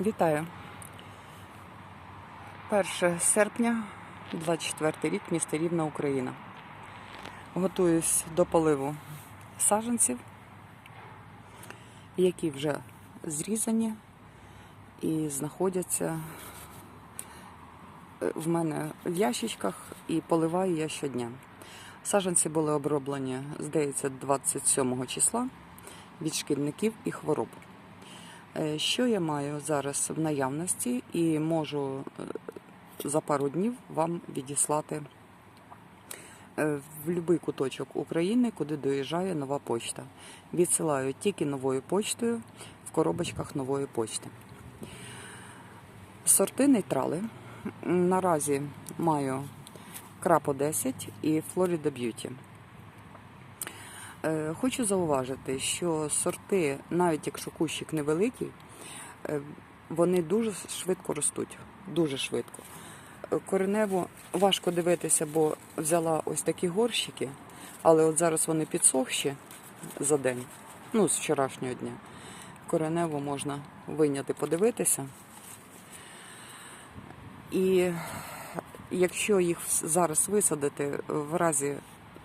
Вітаю. 1 серпня, 24 рік, місто Рівна, Україна. Готуюсь до поливу саджанців, які вже зрізані і знаходяться е, в мене в ящичках і поливаю я щодня. Саджанці були оброблені, здається, 27 числа від шкідників і хвороб. Е, Що я маю зараз в наявності і можу е, за пару днів вам відіслати е, в будь-який куточок України, куди доїжджає нова почта. Відсилаю тільки новою почтою в коробочках нової почти. Сорти нейтрали. Наразі маю Крапо 10 і Florida Beauty. Е, Хочу зауважити, що сорти, навіть якщо кущик невеликий, е, вони дуже швидко ростуть. Дуже швидко. Е, Коренево важко дивитися, бо взяла ось такі горщики, але от зараз вони підсохші за день, ну, з вчорашнього дня. Коренево можна вийняти, подивитися. І якщо їх зараз висадити в разі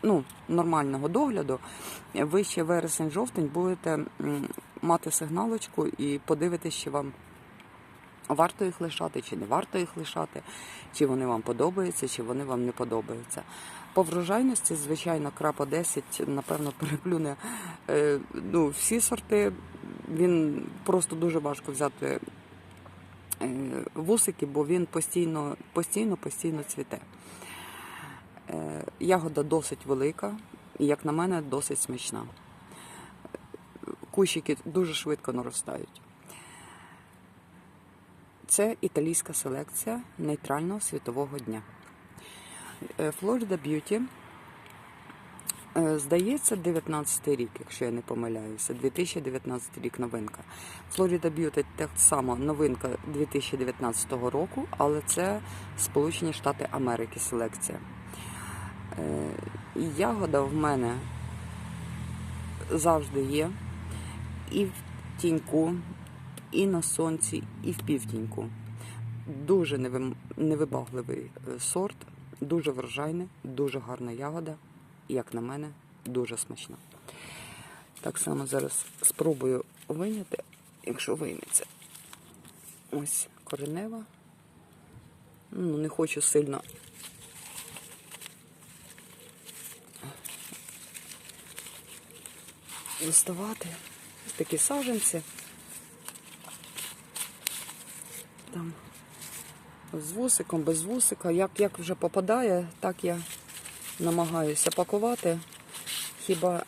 ну, нормального догляду, ви ще вересень-жовтень будете мати сигналочку і подивитись, чи вам варто їх лишати, чи не варто їх лишати, чи вони вам подобаються, чи вони вам не подобаються. По врожайності, звичайно, крапа 10, напевно, переплюне е, ну, всі сорти. Він просто дуже важко взяти е, вусики, бо він постійно, постійно, постійно цвіте. Е, Ягода досить велика і, як на мене, досить смачна. Кущики дуже швидко наростають. Це італійська селекція нейтрального світового дня. Е, Florida Beauty, е, здається, 19 рік, якщо я не помиляюся, 2019 рік новинка. Florida Beauty так само новинка 2019 року, але це Сполучені Штати Америки селекція. Е, Ягода в мене завжди є і в тіньку, і на сонці, і в півтіньку. Дуже невибагливий е, сорт, дуже врожайний, дуже гарна ягода, як на мене, дуже смачна. Так само зараз спробую вийняти, якщо вийметься. Ось коренева. Ну, не хочу сильно доставати. Ось такі саджанці. Там з вусиком, без вусика. Як, як вже попадає, так я намагаюся пакувати. Хіба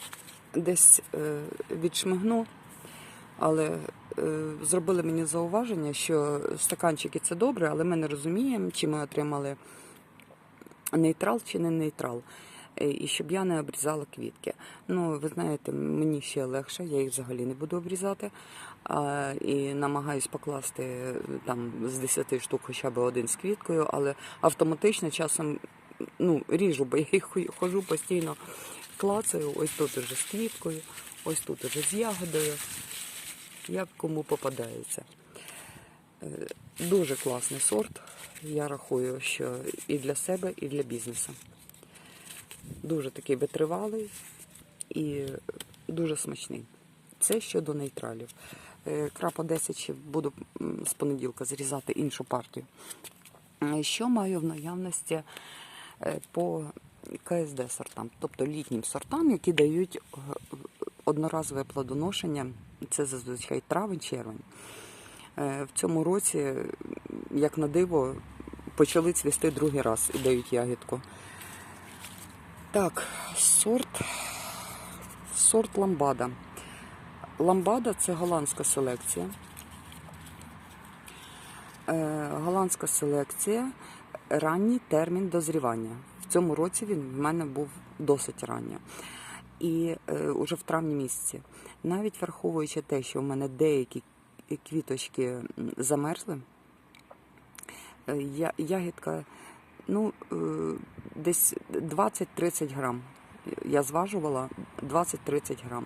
десь е, відшмигну, але е, зробили мені зауваження, що стаканчики це добре, але ми не розуміємо, чи ми отримали нейтрал чи не нейтрал. Е, І щоб я не обрізала квітки. Ну, ви знаєте, мені ще легше, я їх взагалі не буду обрізати. А, і намагаюсь покласти е, там з 10 штук хоча б один з квіткою, але автоматично часом ну, ріжу, бо я їх хожу постійно клацаю. Ось тут уже з квіткою, ось тут уже з ягодою. Як кому попадається. Е, Дуже класний сорт. Я рахую, що і для себе, і для бізнесу. Дуже такий витривалий і дуже смачний. Це щодо нейтралів. Е, Крапа 10 ще буду з понеділка зрізати іншу партію. Е, Що маю в наявності е, по КСД сортам, тобто літнім сортам, які дають одноразове плодоношення. Це зазвичай травень-червень. В цьому році, як на диво, почали цвісти другий раз і дають ягідку. Так, сорт, сорт ламбада. Ламбада це голландська селекція. Е, голландська селекція, ранній термін дозрівання. В цьому році він в мене був досить ранньо. І е, уже в травні місяці. Навіть враховуючи те, що в мене деякі квіточки замерзли, е, я, ягідка ну, е, десь 20-30 грам. Я зважувала 20-30 грам.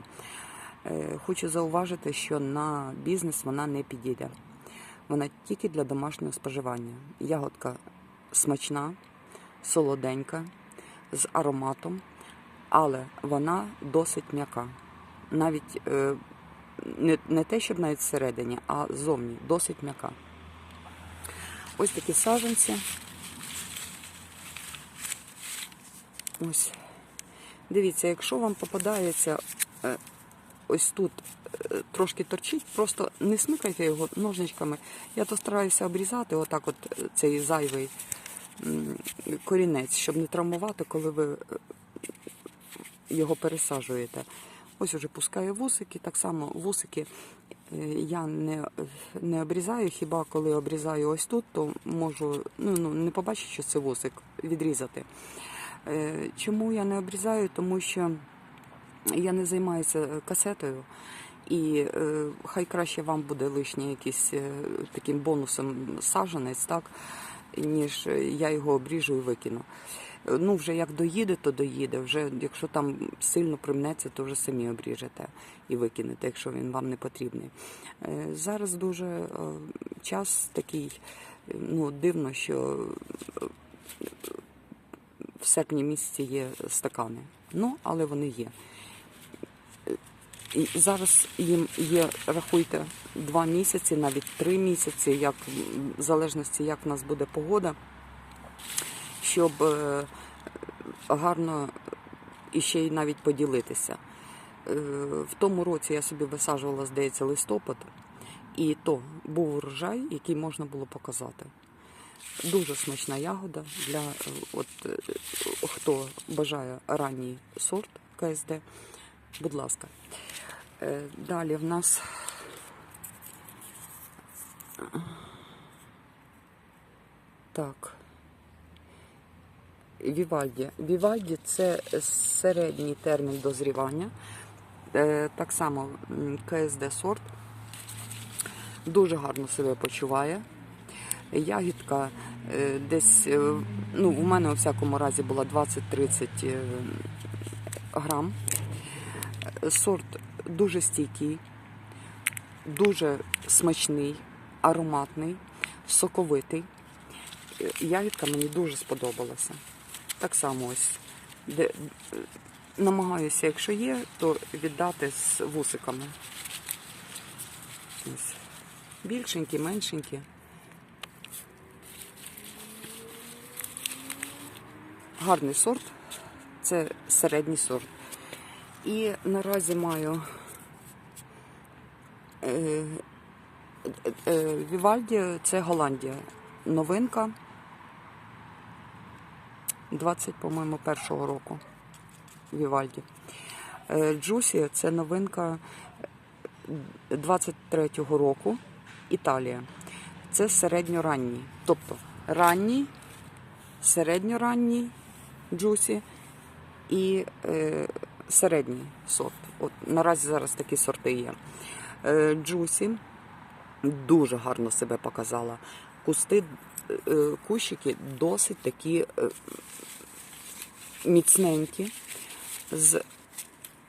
Е, Хочу зауважити, що на бізнес вона не підійде. Вона тільки для домашнього споживання. Ягодка смачна, солоденька, з ароматом, але вона досить м'яка. Навіть е, не, не те, щоб навіть всередині, а зовні досить м'яка. Ось такі саженці. Ось. Дивіться, якщо вам попадається е, ось тут е, трошки торчить, просто не смикайте його ножничками. Я то стараюся обрізати отак от е, цей зайвий корінець, щоб не травмувати, коли ви його пересаджуєте. Ось уже пускаю вусики, так само вусики я не, не обрізаю, хіба коли обрізаю ось тут, то можу ну, ну, не побачити, що це вусик, відрізати. Е, Чому я не обрізаю? Тому що я не займаюся касетою, і е, хай краще вам буде лишній якийсь е, таким бонусом саджанець, так, ніж я його обріжу і викину. Е, Ну, вже як доїде, то доїде. Вже якщо там сильно примнеться, то вже самі обріжете і викинете, якщо він вам не потрібний. Е, Зараз дуже е, час такий, е, ну, дивно, що е, в серпні місяці є стакани. Ну, але вони є. І зараз їм є, рахуйте, два місяці, навіть три місяці, як в залежності, як в нас буде погода, щоб е, гарно і ще й навіть поділитися. Е, В тому році я собі висаджувала, здається, листопад, і то був урожай, який можна було показати. Дуже смачна ягода для е, от, е, хто бажає ранній сорт КСД. Будь ласка. Е, Далі в нас так. Вівальді. Вівальді це середній термін дозрівання. Так само КСД сорт. Дуже гарно себе почуває. Ягідка е, десь, е, ну, у мене у всякому разі була 20-30 е, грам. Сорт дуже стійкий, дуже смачний, ароматний, соковитий. Ягідка мені дуже сподобалася. Так само ось. Де, намагаюся, якщо є, то віддати з вусиками. Ось. Більшенькі, меншенькі. Гарний сорт. Це середній сорт. І наразі маю е, е, Вівальді, це Голландія. Новинка 20, по-моєму, першого року. Вівальді. Е, Джусі це новинка 23-го року. Італія. Це середньоранній. Тобто ранній, середньоранній джусі і е, середній сорт. От наразі зараз такі сорти є. Е, джусі дуже гарно себе показала. Кусти, е, кущики досить такі е, міцненькі. З,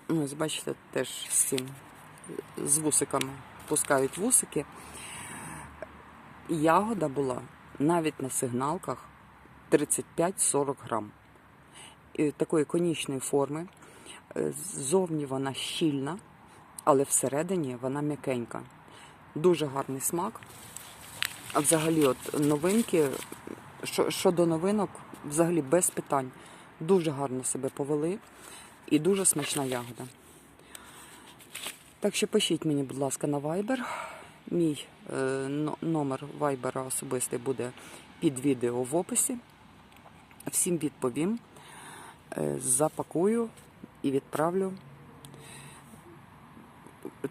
ну, бачите, теж з цим, з вусиками пускають вусики. Ягода була навіть на сигналках 35-40 грам. Такої конічної форми. Е, Ззовні вона щільна, але всередині вона м'якенька. Дуже гарний смак. А взагалі, от новинки, що- щодо новинок, взагалі без питань. Дуже гарно себе повели і дуже смачна ягода. Так що пишіть мені, будь ласка, на Viber. Мій е, номер Viber особистий буде під відео в описі. Всім відповім, запакую і відправлю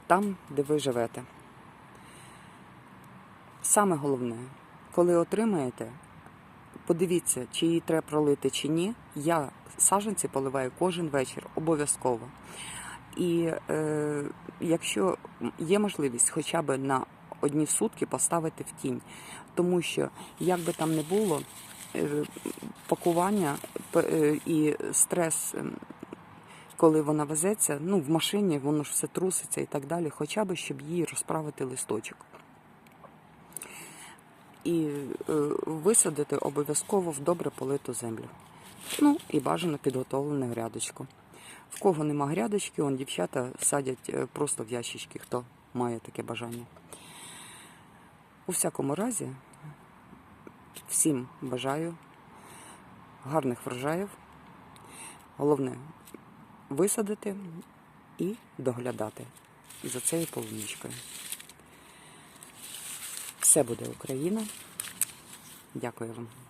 там, де ви живете. Саме головне, коли отримаєте, подивіться, чи її треба пролити чи ні. Я саджанці поливаю кожен вечір обов'язково. І е, якщо є можливість хоча б на одні сутки поставити в тінь, тому що як би там не було, пакування е, і стрес, ем, коли вона везеться, ну в машині воно ж все труситься і так далі, хоча б щоб її розправити листочок. і е, висадити обов'язково в добре политу землю. Ну і бажано підготовлену грядочку. В кого нема грядочки, он дівчата садять е, просто в ящички, хто має таке бажання. У всякому разі, всім бажаю гарних врожаїв. Головне висадити і доглядати за цією полуничкою. Все буде Україна. Дякую вам.